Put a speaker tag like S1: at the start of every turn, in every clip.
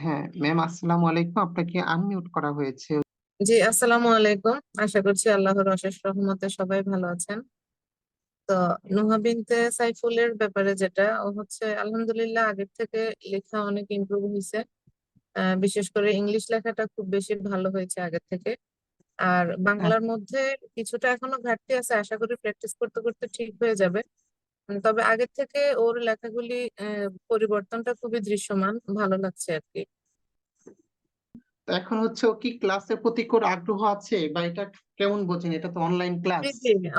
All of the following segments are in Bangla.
S1: হ্যাঁ ম্যাম আসসালামু আলাইকুম। আপনাকে আনমিউট করা হয়েছে।
S2: জি আসসালামু আলাইকুম। আশা করছি আল্লাহর অশেষ রহমতে সবাই ভালো আছেন। তো নুহা বিনতে সাইফুলের ব্যাপারে যেটা ও হচ্ছে আলহামদুলিল্লাহ আগের থেকে লেখা অনেক ইমপ্রুভ হয়েছে বিশেষ করে ইংলিশ লেখাটা খুব বেশি ভালো হয়েছে আগের থেকে। আর বাংলার মধ্যে কিছুটা এখনও ঘাটতি আছে আশা করি প্র্যাকটিস করতে করতে ঠিক হয়ে যাবে। তবে আগের থেকে ওর লেখাগুলি পরিবর্তনটা খুবই দৃশ্যমান ভালো লাগছে আর কি।
S1: এখন হচ্ছে ও কি ক্লাসের প্রতি কোর আগ্রহ আছে? বা এটা কেমন বোঝেন? এটা তো অনলাইন ক্লাস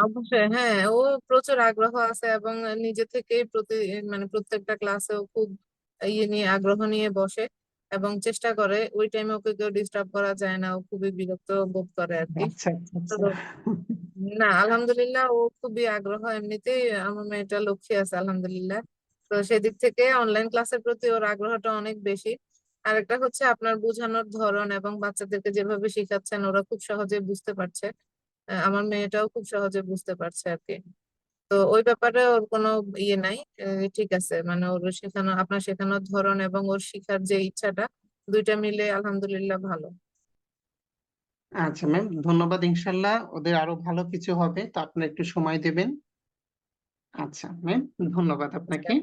S2: অবশ্যই হ্যাঁ ও প্রচুর আগ্রহ আছে এবং নিজে থেকে প্রতি মানে প্রত্যেকটা ক্লাসে ও খুব ইয়ে নিয়ে আগ্রহ নিয়ে বসে। এবং চেষ্টা করে ওই টাইমে ওকে কেউ ডিস্টার্ব করা যায় না ও খুবই বিরক্ত বোধ করে আর কি।
S1: আচ্ছা আচ্ছা আচ্ছা।
S2: না আলহামদুলিল্লাহ ও খুবই আগ্রহ এমনিতেই আমার মেয়েটা লক্ষ্মী আছে আলহামদুলিল্লাহ। তো সেদিক থেকে অনলাইন ক্লাসের প্রতি ওর আগ্রহটা অনেক বেশি। আরেকটা হচ্ছে আপনার বোঝানোর ধরন এবং বাচ্চাদেরকে যেভাবে শেখাচ্ছেন ওরা খুব সহজে বুঝতে পারছে। আমার মেয়েটাও খুব সহজে বুঝতে পারছে আর কি। তো ওই ব্যাপারে ওর কোনো ইয়ে নাই ঠিক আছে। মানে ওর শেখানো, আপনার শেখানোর ধরন এবং ওর শিখার যে ইচ্ছাটা, দুইটা মিলে আলহামদুলিল্লাহ ভালো।
S1: আচ্ছা ম্যাম, ধন্যবাদ ইনশাল্লাহ। ওদের আরও ভালো কিছু হবে, তো আপনারা একটু সময় দেবেন। আচ্ছা ম্যাম, ধন্যবাদ আপনাকে।